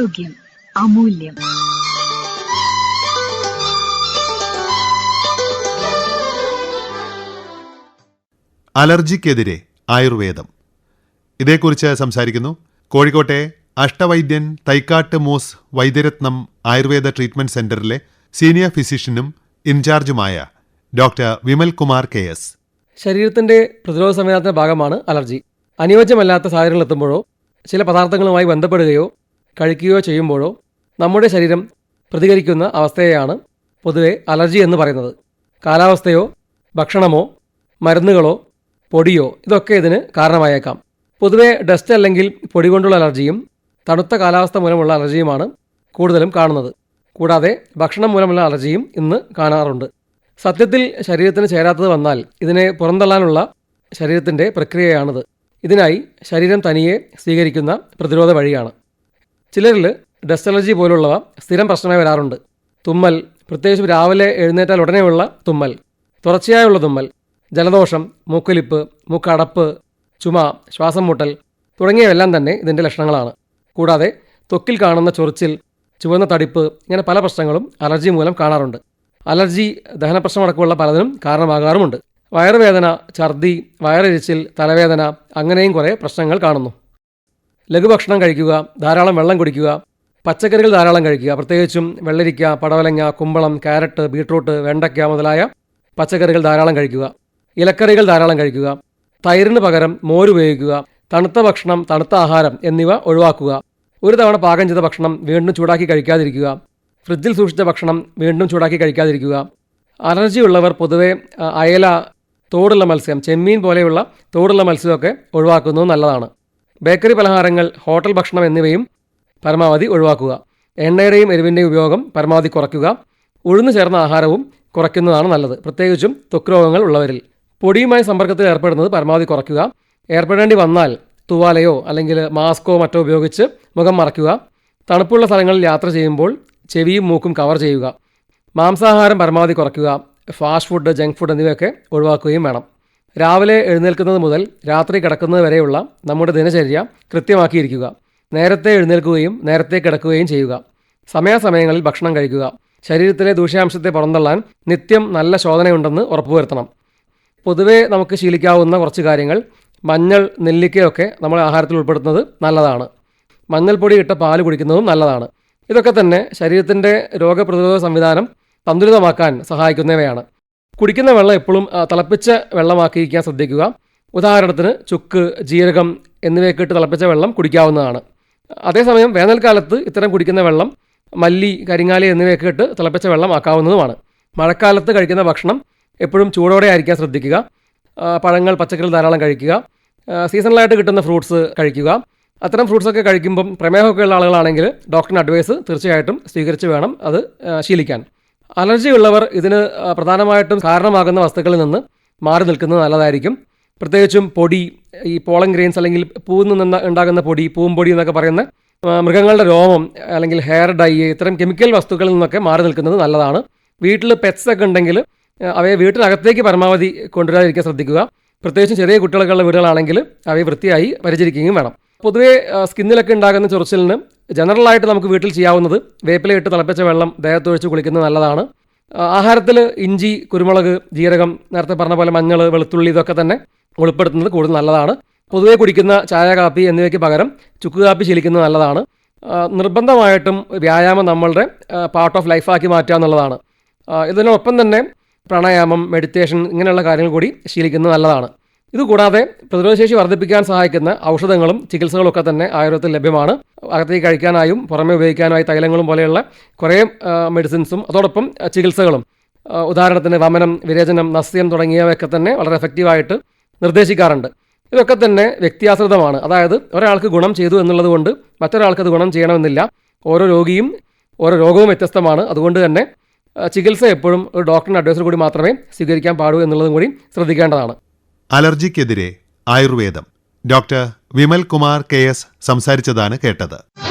ആരോഗ്യം അമൂല്യം. അലർജിക്കെതിരെ ആയുർവേദം. ഇതേക്കുറിച്ച് സംസാരിക്കുന്നു കോഴിക്കോട്ടെ അഷ്ടവൈദ്യൻ തൈക്കാട്ട് മോസ് വൈദ്യരത്നം ആയുർവേദ ട്രീറ്റ്മെന്റ് സെന്ററിലെ സീനിയർ ഫിസിഷ്യനും ഇൻചാർജുമായ doctor Vimal Kumar K S. ശരീരത്തിന്റെ പ്രതിരോധ സംവിധാനത്തിന്റെ ഭാഗമാണ് അലർജി. അനുയോജ്യമല്ലാത്ത സാഹചര്യങ്ങൾ എത്തുമ്പോഴോ ചില പദാർത്ഥങ്ങളുമായി ബന്ധപ്പെടുകയോ കഴിക്കുകയോ ചെയ്യുമ്പോഴോ നമ്മുടെ ശരീരം പ്രതികരിക്കുന്ന അവസ്ഥയെയാണ് പൊതുവെ അലർജി എന്ന് പറയുന്നത്. കാലാവസ്ഥയോ ഭക്ഷണമോ മരുന്നുകളോ പൊടിയോ ഇതൊക്കെ ഇതിന് കാരണമായേക്കാം. പൊതുവെ ഡസ്റ്റ് അല്ലെങ്കിൽ പൊടി കൊണ്ടുള്ള അലർജിയും തണുത്ത കാലാവസ്ഥ മൂലമുള്ള അലർജിയുമാണ് കൂടുതലും കാണുന്നത്. കൂടാതെ ഭക്ഷണം മൂലമുള്ള അലർജിയും ഇന്ന് കാണാറുണ്ട്. സത്യത്തിൽ ശരീരത്തിന് ചേരാത്തത് വന്നാൽ ഇതിനെ പുറന്തള്ളാനുള്ള ശരീരത്തിന്റെ പ്രക്രിയയാണിത്. ഇതിനായി ശരീരം തനിയെ സ്വീകരിക്കുന്ന പ്രതിരോധ വഴിയാണ്. ചിലരിൽ ഡസ്റ്റ് അലർജി പോലുള്ളവ സ്ഥിരം പ്രശ്നമായി വരാറുണ്ട്. തുമ്മൽ പ്രത്യേകിച്ച് രാവിലെ എഴുന്നേറ്റാൽ ഉടനെയുള്ള തുമ്മൽ തുടർച്ചയായുള്ള തുമ്മൽ ജലദോഷം മൂക്കൊലിപ്പ് മൂക്കടപ്പ് ചുമ ശ്വാസം മുട്ടൽ തുടങ്ങിയവയെല്ലാം തന്നെ ഇതിന്റെ ലക്ഷണങ്ങളാണ്. കൂടാതെ ത്വക്കിൽ കാണുന്ന ചൊറിച്ചിൽ ചുവന്ന തടിപ്പ് ഇങ്ങനെ പല പ്രശ്നങ്ങളും അലർജി മൂലം കാണാറുണ്ട്. അലർജി ദഹനപ്രശ്നമടക്കമുള്ള പലതിനും കാരണമാകാറുമുണ്ട്. വയറുവേദന ഛർദി വയറിരിച്ചിൽ തലവേദന അങ്ങനെയും കുറേ പ്രശ്നങ്ങൾ കാണുന്നു. ലഘുഭക്ഷണം കഴിക്കുക ധാരാളം വെള്ളം കുടിക്കുക പച്ചക്കറികൾ ധാരാളം കഴിക്കുക. പ്രത്യേകിച്ചും വെള്ളരിക്ക പടവലങ്ങ കുമ്പളം ക്യാരറ്റ് ബീട്രൂട്ട് വെണ്ടയ്ക്ക മുതലായ പച്ചക്കറികൾ ധാരാളം കഴിക്കുക. ഇലക്കറികൾ ധാരാളം കഴിക്കുക. തൈരിന് പകരം മോര് ഉപയോഗിക്കുക. തണുത്ത ഭക്ഷണം തണുത്ത ആഹാരം എന്നിവ ഒഴിവാക്കുക. ഒരു തവണ പാകം ചെയ്ത ഭക്ഷണം വീണ്ടും ചൂടാക്കി കഴിക്കാതിരിക്കുക. ഫ്രിഡ്ജിൽ സൂക്ഷിച്ച ഭക്ഷണം വീണ്ടും ചൂടാക്കി കഴിക്കാതിരിക്കുക. അലർജി ഉള്ളവർ പൊതുവെ അയല തോടുള്ള മത്സ്യം ചെമ്മീൻ പോലെയുള്ള തോടുള്ള മത്സ്യമൊക്കെ ഒഴിവാക്കുന്നത് നല്ലതാണ്. ബേക്കറി പലഹാരങ്ങൾ ഹോട്ടൽ ഭക്ഷണം എന്നിവയും പരമാവധി ഒഴിവാക്കുക. എണ്ണയുടെയും എരിവിന്റെയും ഉപയോഗം പരമാവധി കുറയ്ക്കുക. ഉഴുന്നു ചേർന്ന ആഹാരവും കുറയ്ക്കുന്നതാണ് നല്ലത്. പ്രത്യേകിച്ചും ത്വക്ക് രോഗങ്ങൾ ഉള്ളവരിൽ. പൊടിയുമായി സമ്പർക്കത്തിൽ ഏർപ്പെടുന്നത് പരമാവധി കുറയ്ക്കുക. ഏർപ്പെടേണ്ടി വന്നാൽ തുവാലയോ അല്ലെങ്കിൽ മാസ്കോ മറ്റോ ഉപയോഗിച്ച് മുഖം മറയ്ക്കുക. തണുപ്പുള്ള സ്ഥലങ്ങളിൽ യാത്ര ചെയ്യുമ്പോൾ ചെവിയും മൂക്കും കവർ ചെയ്യുക. മാംസാഹാരം പരമാവധി കുറയ്ക്കുക. ഫാസ്റ്റ് ഫുഡ് ജങ്ക് ഫുഡ് എന്നിവയൊക്കെ ഒഴിവാക്കുകയും വേണം. രാവിലെ എഴുന്നേൽക്കുന്നത് മുതൽ രാത്രി കിടക്കുന്നത് വരെയുള്ള നമ്മുടെ ദിനചര്യ കൃത്യമാക്കിയിരിക്കുക. നേരത്തെ എഴുന്നേൽക്കുകയും നേരത്തെ കിടക്കുകയും ചെയ്യുക. സമയാസമയങ്ങളിൽ ഭക്ഷണം കഴിക്കുക. ശരീരത്തിലെ ദൂഷ്യാംശത്തെ പുറന്തള്ളാൻ നിത്യം നല്ല ശോധനയുണ്ടെന്ന് ഉറപ്പുവരുത്തണം. പൊതുവേ നമുക്ക് ശീലിക്കാവുന്ന കുറച്ച് കാര്യങ്ങൾ മഞ്ഞൾ നെല്ലിക്കയൊക്കെ നമ്മൾ ആഹാരത്തിൽ ഉൾപ്പെടുത്തുന്നത് നല്ലതാണ്. മഞ്ഞൾപ്പൊടി ഇട്ട പാൽ കുടിക്കുന്നതും നല്ലതാണ്. ഇതൊക്കെ തന്നെ ശരീരത്തിന്റെ രോഗപ്രതിരോധ സംവിധാനം സന്തുലിതമാക്കാൻ സഹായിക്കുന്നവയാണ്. കുടിക്കുന്ന വെള്ളം എപ്പോഴും തിളപ്പിച്ച വെള്ളമാക്കിയിരിക്കാൻ ശ്രദ്ധിക്കുക. ഉദാഹരണത്തിന് ചുക്ക് ജീരകം എന്നിവയൊക്കെ ഇട്ട് തിളപ്പിച്ച വെള്ളം കുടിക്കാവുന്നതാണ്. അതേസമയം വേനൽക്കാലത്ത് ഇത്തരം കുടിക്കുന്ന വെള്ളം മല്ലി കരിങ്ങാലി എന്നിവയൊക്കെ ഇട്ട് തിളപ്പിച്ച വെള്ളം ആക്കാവുന്നതുമാണ്. മഴക്കാലത്ത് കഴിക്കുന്ന ഭക്ഷണം എപ്പോഴും ചൂടോടെ ആയിരിക്കാൻ ശ്രദ്ധിക്കുക. പഴങ്ങൾ പച്ചക്കറികൾ ധാരാളം കഴിക്കുക. സീസണലായിട്ട് കിട്ടുന്ന ഫ്രൂട്ട്സ് കഴിക്കുക. അത്തരം ഫ്രൂട്ട്സൊക്കെ കഴിക്കുമ്പം പ്രമേഹമൊക്കെ ഉള്ള ആളുകളാണെങ്കിൽ ഡോക്ടറിന്റെ അഡ്വൈസ് തീർച്ചയായിട്ടും സ്വീകരിച്ച് വേണം അത് ശീലിക്കാൻ. അലർജി ഉള്ളവർ ഇതിന് പ്രധാനമായിട്ടും കാരണമാകുന്ന വസ്തുക്കളിൽ നിന്ന് മാറി നിൽക്കുന്നത് നല്ലതായിരിക്കും. പ്രത്യേകിച്ചും പൊടി ഈ പോളൻ ഗ്രെയിൻസ് അല്ലെങ്കിൽ പൂവിൽ നിന്ന് ഉണ്ടാകുന്ന പൊടി പൂമ്പൊടി എന്നൊക്കെ പറയുന്ന മൃഗങ്ങളുടെ രോമം അല്ലെങ്കിൽ ഹെയർ ഡൈ ഇത്തരം കെമിക്കൽ വസ്തുക്കളിൽ നിന്നൊക്കെ മാറി നിൽക്കുന്നത് നല്ലതാണ്. വീട്ടിൽ പെറ്റ്സ് ഒക്കെ ഉണ്ടെങ്കിൽ അവയെ വീട്ടിനകത്തേക്ക് പരമാവധി കൊണ്ടുവരാതിരിക്കാൻ ശ്രദ്ധിക്കുക. പ്രത്യേകിച്ചും ചെറിയ കുട്ടികളൊക്കെയുള്ള വീടുകളാണെങ്കിൽ അവയെ വൃത്തിയായി പരിചരിക്കുകയും വേണം. പൊതുവേ സ്കിന്നിലൊക്കെ ഉണ്ടാകുന്ന ചൊറിച്ചിലിന് ജനറലായിട്ട് നമുക്ക് വീട്ടിൽ ചെയ്യാവുന്നത് വേപ്പിലയിട്ട് തിളപ്പിച്ച വെള്ളം ദേഹത്തൊഴിച്ച് കുളിക്കുന്നത് നല്ലതാണ്. ആഹാരത്തിൽ ഇഞ്ചി കുരുമുളക് ജീരകം നേരത്തെ പറഞ്ഞ പോലെ മഞ്ഞൾ വെളുത്തുള്ളി ഇതൊക്കെ തന്നെ ഉൾപ്പെടുത്തുന്നത് കൂടുതൽ നല്ലതാണ്. പൊതുവേ കുടിക്കുന്ന ചായ കാപ്പി എന്നിവയ്ക്ക് പകരം ചുക്ക് കാപ്പി ശീലിക്കുന്നത് നല്ലതാണ്. നിർബന്ധമായിട്ടും വ്യായാമം നമ്മളുടെ പാർട്ട് ഓഫ് ലൈഫാക്കി മാറ്റുക എന്നുള്ളതാണ്. ഇതിനൊപ്പം തന്നെ പ്രാണായാമം മെഡിറ്റേഷൻ ഇങ്ങനെയുള്ള കാര്യങ്ങൾ കൂടി ശീലിക്കുന്നത് നല്ലതാണ്. ഇതുകൂടാതെ പ്രതിരോധശേഷി വർദ്ധിപ്പിക്കാൻ സഹായിക്കുന്ന ഔഷധങ്ങളും ചികിത്സകളും ഒക്കെ തന്നെ ആയുർവേദത്തിൽ ലഭ്യമാണ്. അകത്തേക്ക് കഴിക്കാനായും പുറമെ ഉപയോഗിക്കാനായി തൈലങ്ങളും പോലെയുള്ള കുറേ മെഡിസിൻസും അതോടൊപ്പം ചികിത്സകളും ഉദാഹരണത്തിന് വമനം വിരേചനം നസ്യം തുടങ്ങിയവയൊക്കെ തന്നെ വളരെ എഫക്റ്റീവായിട്ട് നിർദ്ദേശിക്കാറുണ്ട്. ഇതൊക്കെ തന്നെ വ്യക്തിയാശ്രിതമാണ്. അതായത് ഒരാൾക്ക് ഗുണം ചെയ്തു എന്നുള്ളത് കൊണ്ട് മറ്റൊരാൾക്ക് അത് ഗുണം ചെയ്യണമെന്നില്ല. ഓരോ രോഗിയും ഓരോ രോഗവും വ്യത്യസ്തമാണ്. അതുകൊണ്ട് തന്നെ ചികിത്സ എപ്പോഴും ഒരു ഡോക്ടറിന്റെ അഡ്വൈസർ കൂടി മാത്രമേ സ്വീകരിക്കാൻ പാടൂ എന്നുള്ളതും കൂടി ശ്രദ്ധിക്കേണ്ടതാണ്. അലർജിക്കെതിരെ ആയുർവേദം. Doctor Vimal Kumar K S സംസാരിച്ചതാണ് കേട്ടത്.